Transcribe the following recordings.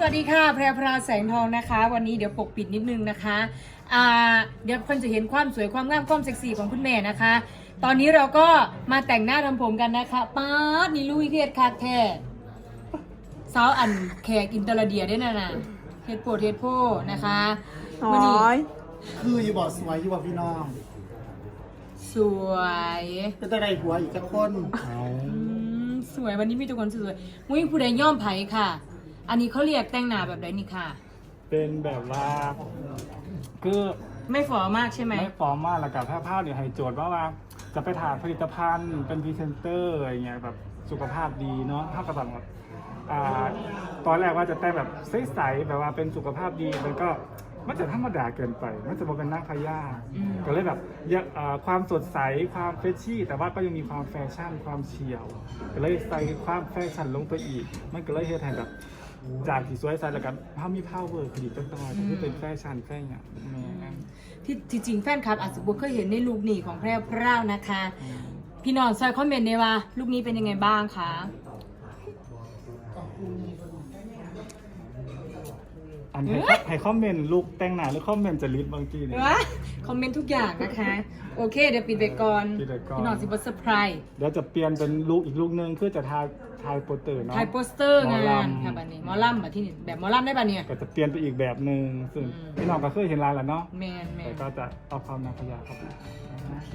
สวัสดีค่ะ แพรพราแสงทองนะคะ วันนี้เดี๋ยวปกปิดนิดนึงนะคะอ่าเดี๋ยวคนจะเห็นความสวยความงามความเซ็กซี่ของคุณแม่นะคะ ตอนนี้เราก็มาแต่งหน้าทำผมกันนะคะป๊าดนี่ลุยเครียดคักแท้สาวอันแขกอินเตอร์เดียด้วยนะนะเฮดโพเฮดโพนะคะน้วันนี้อยคืออยู่บ่สวยอยู่บ่พี่น้อง สวยจะได้ได้หัวอีกจักคนอืมสวยวันนี้มีทุกคนสวยมุ้ยผู้ใดย่อมไผ่ค่ะ อันนี้เขาเรียกแต่งหน้าแบบไหนนี่ค่ะ เป็นแบบว่าคือไม่ฝ่อมากใช่ไหม ไม่ฟอร์มมากแล้วกับถ้าภาพเนี่ยให้โจทย์ว่าว่า จะไปถ่ายผลิตภัณฑ์เป็นพรีเซนเตอร์อะไรเงี้ยแบบสุขภาพดีเนาะถ้ากับแบบอ่าตอนแรกว่าจะแต่งแบบใสๆแบบว่าเป็นสุขภาพดีมันก็มันจะธรรมดาเกินไป มันจะมาเป็นนั่งพยาอืม ก็เลยแบบเยอะอ่าความสดใสความเฟรชชี่แต่ว่าก็ยังมีความแฟชั่นความเฉียว ก็เลยใส่ความแฟชั่นลงไปอีก มันก็เลยเฮ็ดให้แบบ จากที่สวยใสแล้วกันถ้ามีพาวเวอร์คือดีต้นตอยก็คือเป็นแฟชั่นแฟอย่างแม่ที่ที่จริงแฟนคลับอาจจะบ่เคยเห็นในลูกหนีของแพรวพราวนะคะ พี่น้องซอยคอมเมนต์เนี่ยว่าลูกนี้เป็นยังไงบ้างคะอันให้ให้คอมเมนต์ลูกแต่งหน้าหรือคอมเมนต์จะลิดบางทีเนี่ย วะคอมเมนต์ทุกอย่างนะคะ โอเค เดี๋ยวปิดไปก่อนปิดไปก่อน พี่น้องสิบเซอร์ไพรส์ เดี๋ยวจะเปลี่ยนเป็นลูกอีกลูกนึงคือจะทาย ทายโปสเตอร์เนาะ ถ่ายโปสเตอร์หมงาอลำ นค่ะบันนี้หมอลำแบบที่นี่แบบหมอลำได้ป่ะเนี่ย ก็จะเปลี่ยนไปอีกแบบหนึ่งซึ่งอืม พี่น้องก็เคยเห็นร้านแล้วเนาะแมนแมแต่นก็จะเอาความนางพญาเข้าไป โอเค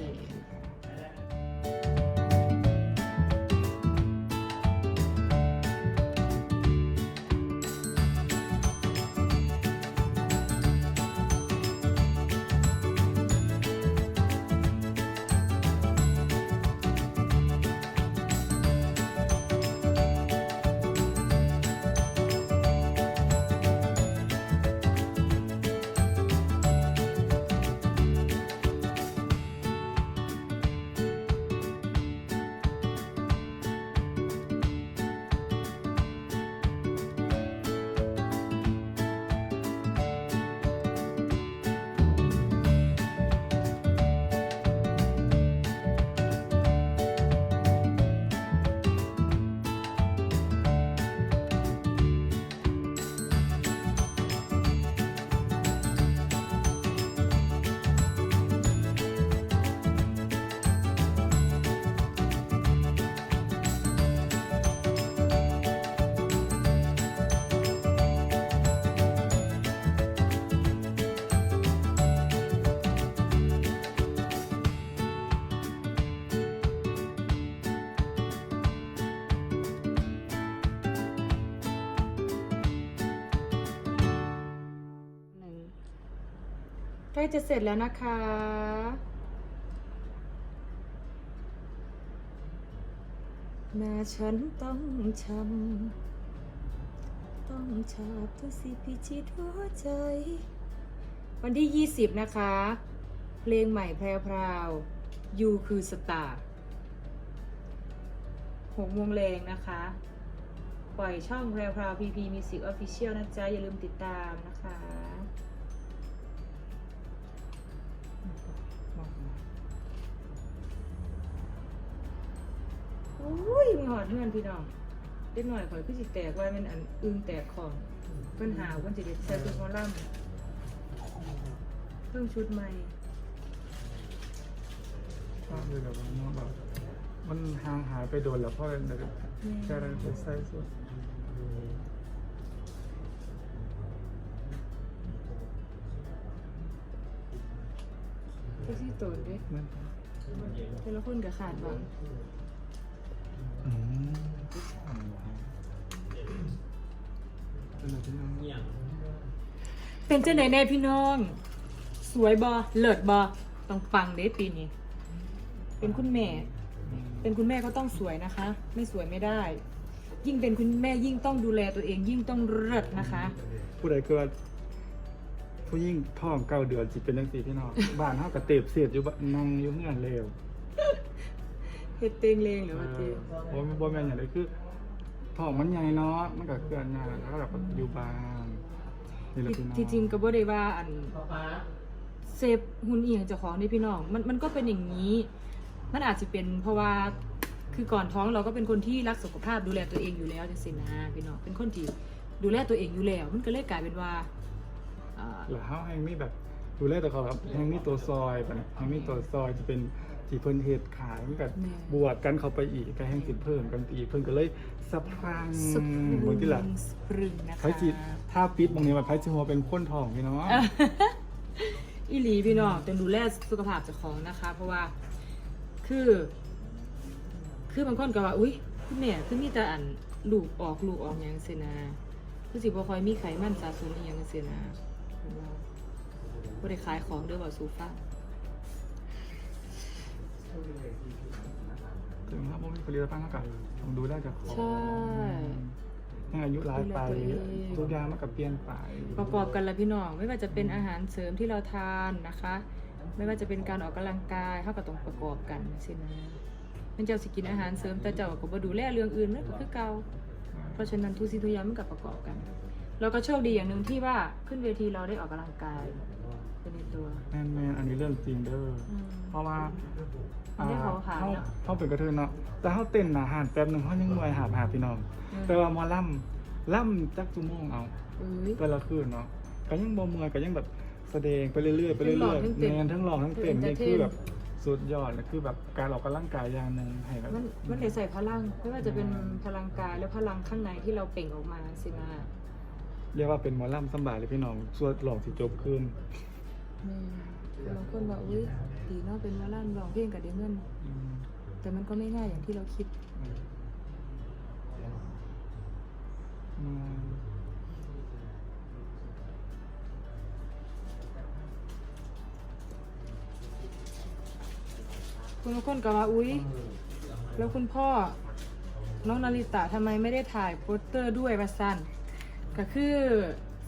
ใกล้จะเสร็จแล้วนะคะแม้ฉันต้องช้ำต้องฉาบทุกสิพิชิตหัวใจ วันที่ 20 นะคะ เพลงใหม่แพรวาวยูคือสตาร์หกโมงแรงนะคะ ปล่อยช่องแพรวพราวพีพีมิวสิกออฟฟิเชียลนะจ๊ะ อย่าลืมติดตามนะคะ อุ้ยมีหอดเพื่อนพี่น้องเล็กหน่อยข่อยคือสิแตกไว้มันอันอึงแตกของเพิ่นหาวเพิ่นสิเด็ดใส่ชุดหมอลำเพิ่งชุดใหม่ชอบเลยแบบว่าเนาะแบบมันห่างหายไปโดนแล้วเพราะอะไรแบบแค่นั้นเป็นไซส์สุดก็ที่ตูนด้วยนั่นแต่ละคนก็ขาดหวังอืมอ่าน เป็นเป็นเจ้าไหนแน่พี่น้อง สวยบอเลิศบอต้องฟังเด้ปีนี้ เป็นคุณแม่ เป็นคุณแม่ก็ต้องสวยนะคะ ไม่สวยไม่ได้ ยิ่งเป็นคุณแม่ยิ่งต้องดูแลตัวเองยิ่งต้องเลิศนะคะ ผู้ใดเกิดผู้ยิ่งท้องเก้าเดือนสิเป็นจังสีพี่น้อง บ้านเฮากระเตบเสียดอยู่บ้านนั่งอยู่เงื่อนเร็ว เฮ็ดเตงเลงหรือว่าเตงโอ้ยบ่แม่นอย่างไรคือท้องมันใหญ่เนาะมันก็เกินงานแล้วก็แบบอยู่บ้านนี่แหละพี่น้องที่จริงก็บ่ได้ว่าอันเซฟหุ่นเอียงเจ้าของนี่พี่น้อง มันมันก็เป็นอย่างนี้ มันอาจจะเป็นเพราะว่าคือก่อนท้องเราก็เป็นคนที่รักสุขภาพดูแลตัวเองอยู่แล้วจังสินะพี่น้องเป็นคนที่ดูแลตัวเองอยู่แล้ว มันก็เลยกลายเป็นว่าอ่าหรือเฮาแห่งมีแบบ ดูแลแต่เขาครับแห่งมีตัวซอยปะเนี่ยแห่งมีตัวซอยจะเป็นที่เพิ่นเฮ็ดขายมันก็บวกกันเข้าไปอีกก็แห่งสิเพิ่มกันไปอีกเพิ่นก็เลยสะพรังสปรึงบางทีล่ะสปรึงนะคะไผสิถ้าปิดบางนี้ว่าไผสิหัวเป็นคนท้องพี่น้องอีหลีพี่น้องต้องดูแลสุขภาพเจ้าของนะคะ เพราะว่าคือ คือบางคนก็ว่าอุ้ยคุณแม่คือมีแต่อันลูกออกลูกออกหยังเสนาคือสิบ่ค่อยมีไขมันสะสมอีหยังเสนาเพิ่นว่า บ่ได้ขายของเด้อว่าสูฟังถึงถ้าบ่มีผลิตภัณฑ์เท่ากับต้องดูได้จากของใช่ยังอายุหลายไปดูแลตัวเอง ทุกอย่างมันก็เปลี่ยนไปประกอบกันแล้วพี่น้อง ไม่ว่าจะเป็นอาหารเสริมที่เราทานนะคะ ไม่ว่าจะเป็นการออกกำลังกายเขาก็ต้องประกอบกันสินะมันเจ้าสิกินอาหารเสริมแต่เจ้าก็บ่ดูแลเรื่องอื่นมันก็คือเก่าเพราะฉะนั้นทุกสิ่งทุกอย่างมันก็ประกอบกัน เราก็โชคดีอย่างหนึ่งที่ว่าขึ้นเวทีเราได้ออกกำลังกายเป็นใน ตัวแม่นแม่นอันนี้เรื่องจริงเด้อออืม เพราะว่าไม่ได้เขาขายเขาเนอะเขาเป็นกระเทยเนาะแต่เขาเต้นอาหารแป๊บหนึงเขายังเมื่อยหาบหาบพี่น้องอืมแต่ว่าหมอล่ำล่ำจักจุโมงเอาเอ้ย แต่ละคืนเนาะก็ยังบ่เมื่อยก็ยังแบบแสดงไปเรื่อยๆไปเรื่ทั้งร้อองยทั้งๆเต้นแมนทั้งร้องทั้งเต้นทั้งนี่ entertain คือแบบสุดยอดเลยคือแบบการออกกำลังกายอย่างหนึ่งให้แบบ มันมันได้ใส่พลังไม่ว่าจะเป็นพลังกายและพลังข้างในที่เราเปล่งออกมาสินะ เรียกว่าเป็นหมอล่ำสำบายเลยพี่น้องสวดหลอกสิจบคืน แม่บางคนว่าอุ้ยดีเนาะเป็นว่าล่านร้องเพลงกับเดียเงินอืมแต่มันก็ไม่ง่ายอย่างที่เราคิดอืมคุณบางคนก็ว่าอุ้ยแล้วคุณพ่อ น้องนาริตะทำไมไม่ได้ถ่ายโปสเตอร์ด้วยวะสันก็คือ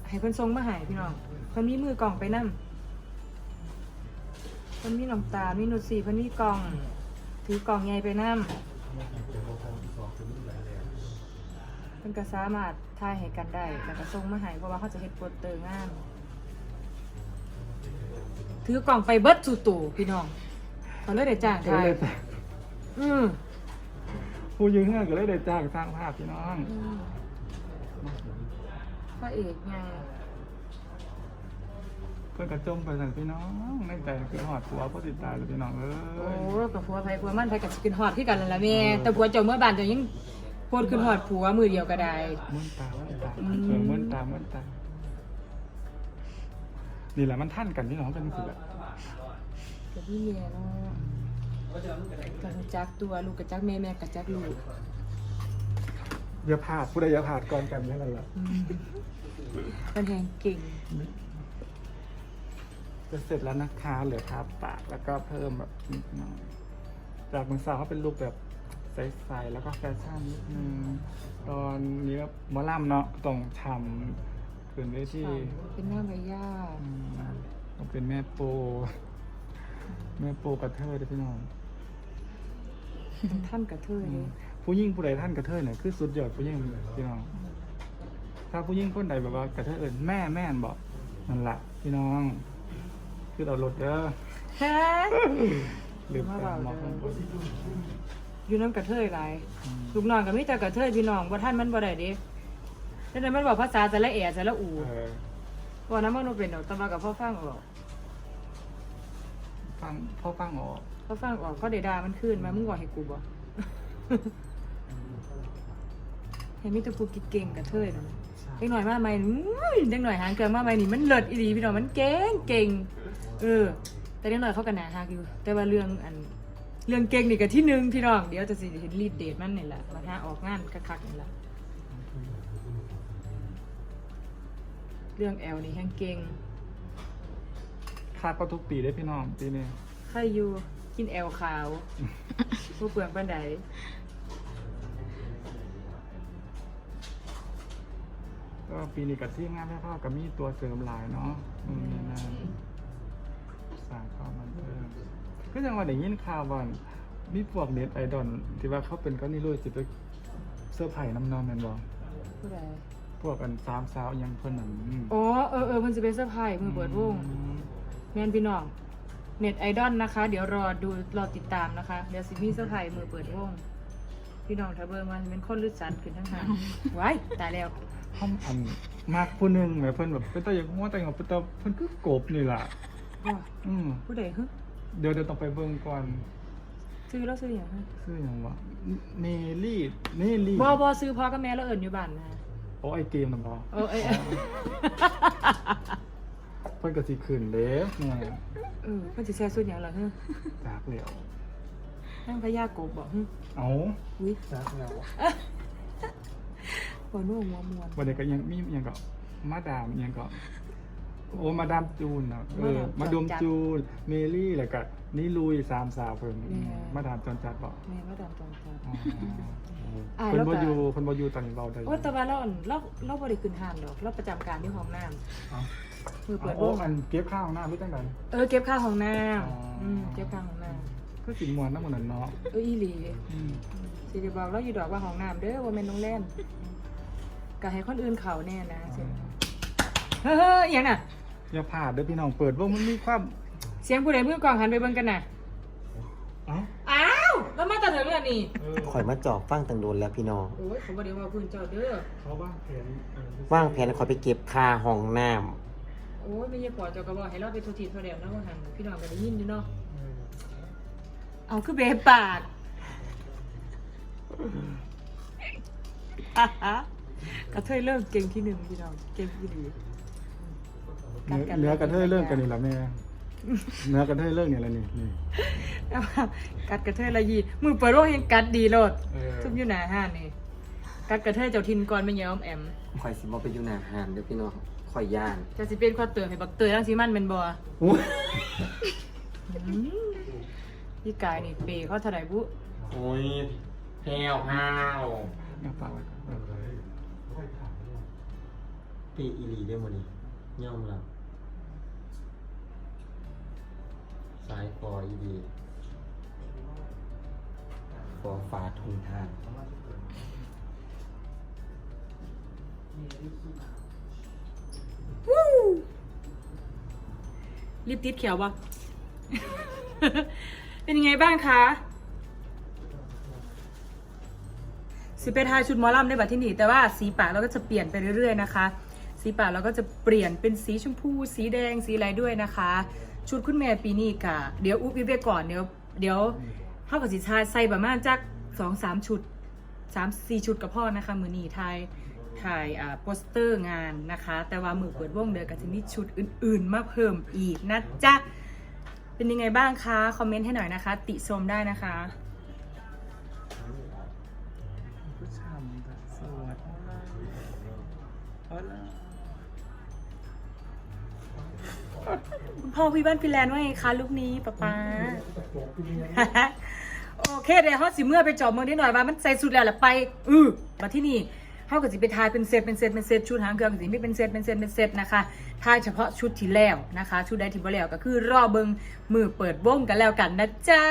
ให้เพิ่นทรงมาใหายพี่น้องเพิ่นมีมือกล่องไปนั่เพิ่นมีน้ำตาลมีนุชสีเพิ่นมีกล่อง ถือกล่องใหญ่ไปนั่เพิ่นก็สามารถถ่ายให้กันได้ แล้วก็ส่งมาให้เพราะว่าเขาจะเฮ็ดโปสเตอร์งานถือกล่องไปเบิดสู่ตู่พี่น้องเขาเลยได้จ้างก็ถ่ายเลยจ้างอืมผู้ยืนห้างก็เลยได้จ้างสร้างภาพพี่น้องอืมพระเอกไง เพื่อนกระจมไปสั่นพี่น้องในใจคือหอดผัวผู้ติดตายเลยพี่น้องเอ้โอ้ยกับผัวไผผัวมันไผกับสิขึ้นฮอดคือกันนั่นล่ะแม่แต่ผัวเจ้าเมื่อบานเจ้ายังโพดขึ้นฮอดผัวมือเดียวก็ได้มื่นตามื่นตาอืมเออมื่นตามื่นตานี่แหละมันท่านกันพี่น้องเป็นสิแหละกับพี่เมียเนาะกับจักตัวลูกกับจักแม่แม่กับจักลูกอย่าผาดผู้ใดอย่าผาดก่อนกันแค่นั้นแหละ อืมมันแหงเก่ง จะเสร็จแล้วนะคะเหลือทาปากแล้วก็เพิ่มแบบนิดหน่อยจากมือสาวเขาเป็นลุคแบบใสๆแล้วก็แฟชั่นนิดนึงตอนนี้หมอล่ำเนาะต้องทำขืนด้วยที่เป็นหน้าใบย่าอืมต้องเป็นแม่โป แม่โปกระเทยเด้อพี่น้องท่านกับเธอเลยผู้ยิ่งผู้ใดท่านกระเทยเนี่ยคือสุดยอดผู้ยิ่งเลยพี่น้อง ถ้าผู้ยิ่งคนใดแบบว่ากระเทยเอินแม่แม่นบอกนั่นแหละพี่น้อง คือเราลดเด้อฮะลืมไปมองข้างบนอยู่น้ำกระเทยหลายอืมลูกน้องก็มีแต่กระเทยพี่น้องว่าท่านมันบ่ได้เด้แต่นั้นมันบอกภาษาจะละเอียดจะละอูเออว่าน้ำมันบ่เป็นดอกแตมากับพ่อฟังออกฟังพ่อฟังออกพ่อฟังออกเขาได้ด่ามันขึ้นมามึงบอกให้กูบ่ให้มีแต่ผู้เก่งๆกระเทยนั่นเด็กหน่อยมาใหม่อุ้ยเด็กหน่อยหางเครื่องมาใหม่นี่มันเลิศอีหลีพี่น้องมันเก่งเก่งเอ อ แต่เด็กหน่อยเขาก็หนาหักอยู่ แต่ว่าเรื่องอันเรื่องเก่งนี่ก็ที่หนึ่งพี่น้องเดี๋ยวจะสิเห็นลีดเดทมันนี่แหละมาหาออกงานคักๆนี่แหละเรื่องแอลนี่แห้งเก่งคาดก็ทุกปีได้พี่น้องปีนี้ใครอยู่กินแอลขาวผู้เปลืองปันไดก็ปีนี้กับที่งานแม่พ่อกับมีตัวเสริมหลายเนาะอืมนี่นะ สร้างความมันเพิ่มก็ยังว่าได้ยินข่าวว่ามีพวกเน็ตไอดอลที่ว่าเขาเป็นก็นี่เลยสิไปเสื้อร์ไผ่น้ำนองแมนบอผู้ใดพวกกันสามสาวอิหยังเพิ่นนั่นอืมอ๋อเออเออเพิ่นสิเป็นเซอร์ไพรส์มือเปิดวงอืมแมนพี่น้องเน็ตไอดอลนะคะ เดี๋ยวรอดูรอติดตามนะคะ เดี๋ยวสิมีเซอร์ไพรส์มือเปิดวงพี่น้องถ้าเบิ่งมันเป็นคนลึกสันขึ้นทั้งทางไว้ตายแล้วห้องอันมากผู้หนึงแหมเพิ่นแบบเป็นตาอย่างหัวแต่อย่างเป็นตาเพิ่นคือกบนี่ล่ะ ว่าอืมผู้ใดฮึเดี๋ยวเดี๋ยวต้องไปเบิ่งก่อนซื้อแล้วซื้ออย่างฮึชื่อหยังวะเนลี่เนลี่บ่บ่ซื้อพ่อกับแม่แล้วเอิ้นอยู่บ้านนะโอ้ไอเกมน่ะบ่เออเอ้ยเอ้ยเพิ่นก็สิขึ้นเด้เนี่ยเออเพิ่นสิแซ่สุดหยังล่ะฮึจากแล้วนั่งพญากบบ่ฮึเอาอุ้ยจากแล้วบ่นุ่มมัวมวนวันนี้ก็ยังมีอิหยังก็มาดามอิหยังก็ โอ้มาดามจูนนะเออมาดมจูน เมลี่แล้วก็นี่ลุยสามสาวเพิ่นมาดามจอนจัดบ่แม่มาดามตอนครับอ๋ออ่าเพิ่แล้นวก็บ่อยู่เพิ่นบ่อยู่ตอนนี้เว้าได้โอ้แต่ว่าเราอั่นเราเราบ่ได้ขึ้นห้างดอกเราประจำการที่ห้องน้ำเอ้ามือเปิดโอ้วงอันเก็บข้าวหน้าหรือจังได เออเก็บค่าห้องน้อ๋อำอื อืมเก็บค่าห้องน้คือสิม่วนนำหมื้นั้นเนาะำเอออีหลีอืมสิจะบอกเราอยู่ดอกว่าห้องน้ำเด้อว่าแม่นโรงแรมก็ให้คนอื่นเขาแน่นะเสียงเฮ้ยเฮ้ยอหย่างน่ะ อย่าพลาดเด้อพี่น้องเปิดวงมันมีความเสียงผู้ใดมือกลองหันไปเบิ่งกันน่ะ เอ้าอ้าว แล้วมาแต่ถึงแล้วนี่เออข่อยมาจอบฟังตังโดนแล้วพี่น้องโอ้ยผมบ่ได้ว่าพื้นเจ้าเด้อ เขาว่างแผนเออว่างแผนข่อยไปเก็บคาห้องน้โอ้ยไม่ใช่ปอเจ้าก็บอกให้เราไปทุทีทุเดียวนะว่าหันพี่น้องก็ได้ยินอยู่เนาะ เออเอาคือเบะปากกระเทยเริ่มเก่งที่หนึ่งพี่น้อง เก่งที่ดี เนื้อเนื้อกระเทยเรื่องกันนี่ล่ะแม่ เนื้อกระเทยเรื่องนี่ล่ะนี่นี่แต่ว่ากัดกระเทยละยีมือเปิดโรงยังกัดดีโลดเออทุบอยู่หนาห้านนี่กัดกระเทยเจ้าทินก่อนไม่ยอมแอมำข่อยสิบ่ไปอยู่หน้าห้านเด้อพี่น้องข่อยย่านจะสิเป็นข้อเตือนให้บักเตยทั้งสีมันเป็นบ่อุ๊ยอืมพี่กายนี่เปย์เขาเท่าไหร่บุโอ้ยแพรวพราวเอาปากไว้ก่อนเออปีอีหลีเด้อมื้อนี้ยอมรับ สายฟออีดีฟอฟ้าทุนทานวู้รีบติดเขียวบ่เป็นยังไงบ้างคะสิไปทายชุดมอลำในบัดที่นี่ แต่ว่าสีปากเราก็จะเปลี่ยนไปเรื่อยๆนะคะ สีปากเราก็จะเปลี่ยนเป็นสีชมพู สีแดง สีอะไรด้วยนะคะ ชุดคุณแม่ปีนี้กะเดี๋ยวอุ๊บวิบไปก่อนเดี๋ยวเดี๋ยวเท่ากับสิชาใส่ประมาณจักสองสามชุดสามสี่ชุดกับพ่อนะคะ มือนีถ่ายถ่ายอ่าโปสเตอร์งานนะคะ แต่ว่ามือเปิดวงเดือกับจะมีชุดอื่นๆ มาเพิ่มอีกนะจ๊ะ เป็นยังไงบ้างคะ คอมเมนต์ให้หน่อยนะคะ ติชมได้นะคะ ผู้ชมันก็สวด พ่อพี่บ้านฟินแลนด์ว่าไงคะลูกนี้ป๊าป๊าโอเคเดี๋ยวเขาสิเมื่อไปจอบเมืองนิดหน่อยว่ามันใส่สุดแล้วแหละไปอือมาที่นี่เขาก็สิไปทายเป็นเซตเป็นเซตเป็นเซตชุดหางเครื่องก็สิมีเป็นเซตเป็นเซตเป็นเซตนะคะทายเฉพาะชุดที่แล้วนะคะ ชุดใดที่บ่แล้วก็คือรอเบิงมือเปิดวงกันแล้วกันนะจ๊ะ